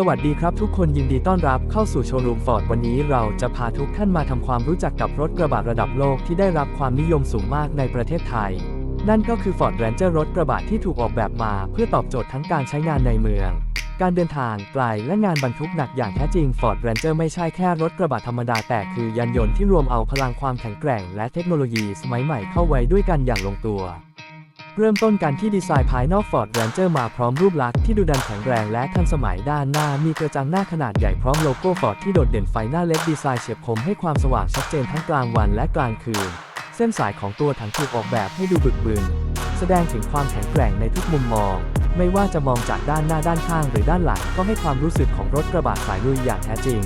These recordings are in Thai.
สวัสดีครับทุกคนยินดีต้อนรับเข้าสู่โชว์รูมฟอร์ดวันนี้เราจะพาทุกท่านมาทำความรู้จักกับรถกระบะระดับโลกที่ได้รับความนิยมสูงมากในประเทศไทย นั่นก็คือ Ford Ranger รถกระบะที่ถูกออกแบบมา เพื่อตอบโจทย์ทั้งการใช้งานในเมือง การเดินทางไกลและงานบรรทุกหนักอย่างแท้จริง Ford Ranger ไม่ใช่แค่รถกระบะธรรมดาแต่คือยานยนต์ที่รวมเอาพลังความแข็งแกร่ง และเทคโนโลยีสมัยใหม่เข้าไว้ด้วยกันอย่างลงตัว เริ่มต้นกันที่ดีไซน์ภายนอก Ford Ranger มาพร้อมรูปลักษณ์ที่ดูดันแข็งแรงและทันสมัยด้านหน้า มีกระจังหน้าขนาดใหญ่พร้อมโลโก้ Ford ที่โดดเด่นไฟหน้าเล็ดดีไซน์เฉียบคมให้ความสว่างชัดเจนทั้งกลางวันและกลางคืน เส้นสายของตัวถังถูกออกแบบให้ดูบึกบึน แสดงถึงความแข็งแกร่งในทุกมุมมอง ไม่ว่าจะมองจากด้านหน้าด้านข้างหรือด้านหลังก็ให้ความรู้สึกของรถกระบะสายลุยอย่างแท้จริง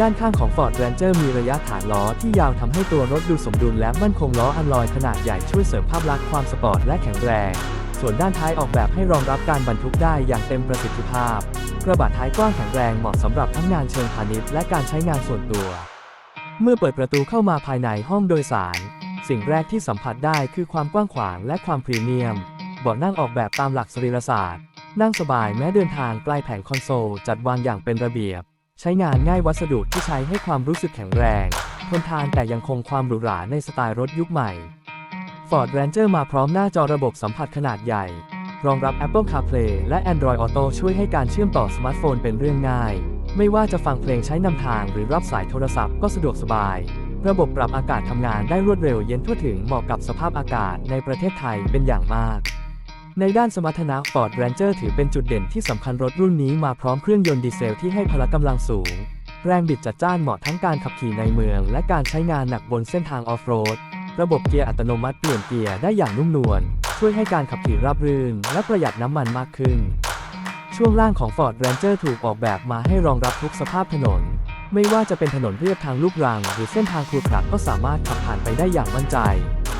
ด้านข้างของ Ford Ranger มีระยะฐานล้อที่ยาวทำให้ตัวรถดูสมดุลและมั่นคงล้ออัลลอยขนาดใหญ่ช่วยเสริมภาพลักษณ์ความสปอร์ตและแข็งแรง ส่วนด้านท้ายออกแบบให้รองรับการบรรทุกได้อย่างเต็มประสิทธิภาพ กระบะท้ายกว้างแข็งแรงเหมาะสำหรับทั้งงานเชิงพาณิชย์และการใช้งานส่วนตัว เมื่อเปิดประตูเข้ามาภายในห้องโดยสาร สิ่งแรกที่สัมผัสได้คือความกว้างขวางและความพรีเมียมเบาะนั่งออกแบบตามหลักสรีรศาสตร์ นั่งสบายแม้เดินทางไกลแผงคอนโซลจัดวางอย่างเป็นระเบียบ ใช้งานง่ายวัสดุที่ใช้ให้ความรู้สึกแข็งแรง ทนทานแต่ยังคงความหรูหราในสไตล์รถยุคใหม่ Ford Ranger มาพร้อมหน้าจอระบบสัมผัสขนาดใหญ่ รองรับ Apple CarPlay และ Android Auto ช่วยให้การเชื่อมต่อสมาร์ทโฟนเป็นเรื่องง่าย ไม่ว่าจะฟังเพลงใช้นำทางหรือรับสายโทรศัพท์ก็สะดวกสบาย ระบบปรับอากาศทำงานได้รวดเร็วเย็นทั่วถึงเหมาะกับสภาพอากาศในประเทศไทยเป็นอย่างมาก ในด้านสมรรถนะ Ford Ranger ถือเป็นจุดเด่นที่สำคัญรถรุ่นนี้มาพร้อมเครื่องยนต์ดีเซลที่ให้พละกำลังสูง แรงบิดจัดจ้านเหมาะทั้งการขับขี่ในเมือง และการใช้งานหนักบนเส้นทางออฟโรด ระบบเกียร์อัตโนมัติเปลี่ยนเกียร์ได้อย่างนุ่มนวล ช่วยให้การขับขี่ราบรื่น และประหยัดน้ำมันมากขึ้น ช่วงล่างของ Ford Ranger ถูกออกแบบมาให้รองรับทุกสภาพถนน ไม่ว่าจะเป็นถนนเรียบทางลูกรัง หรือเส้นทางขรุขระก็สามารถขับผ่านไปได้อย่างมั่นใจ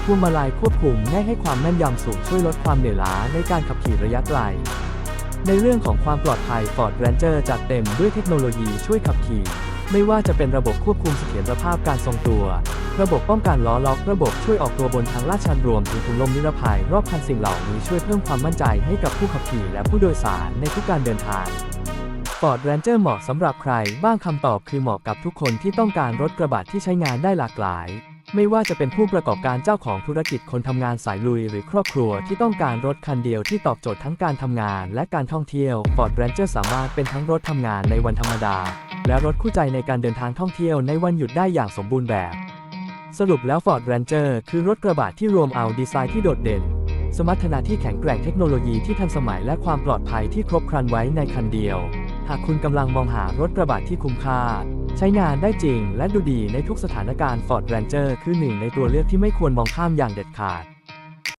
พวงมาลัยควบคุมง่ายให้ความแม่นยำสูงช่วยลดความเหนื่อยล้าในการขับขี่ระยะไกล ในเรื่องของความปลอดภัย Ford Ranger จัดเต็มด้วยเทคโนโลยีช่วยขับขี่ ไม่ว่าจะเป็นระบบควบคุมเสถียรภาพการทรงตัว ระบบป้องกันล้อล็อก ระบบช่วยออกตัวบนทางลาดชันรวมถึงถุงลมนิรภัยรอบคันสิ่งเหล่านี้ช่วยเพิ่มความมั่นใจให้กับผู้ขับขี่และผู้โดยสารในทุกการเดินทาง Ford Ranger เหมาะสำหรับใคร บ้างคำตอบคือเหมาะกับทุกคนที่ต้องการรถกระบะที่ใช้งานได้หลากหลาย ไม่ว่าจะเป็นผู้ประกอบการเจ้าของธุรกิจคนทำงานสายลุยหรือครอบครัวที่ต้องการรถคันเดียวที่ตอบโจทย์ทั้งการทำงานและการท่องเที่ยว Ford Ranger สามารถเป็นทั้งรถทำงานในวันธรรมดา และรถคู่ใจในการเดินทางท่องเที่ยวในวันหยุดได้อย่างสมบูรณ์แบบ สรุปแล้ว Ford Ranger คือรถกระบะที่รวมเอาดีไซน์ที่โดดเด่น สมรรถนะที่แข็งแกร่งเทคโนโลยีที่ทันสมัยและความปลอดภัยที่ครบครันไว้ในคันเดียว หากคุณกำลังมองหารถกระบะที่คุ้มค่า ใช้งานได้จริงและดูดีในทุกสถานการณ์ Ford Ranger คือหนึ่งในตัวเลือกที่ไม่ควรมองข้ามอย่างเด็ดขาด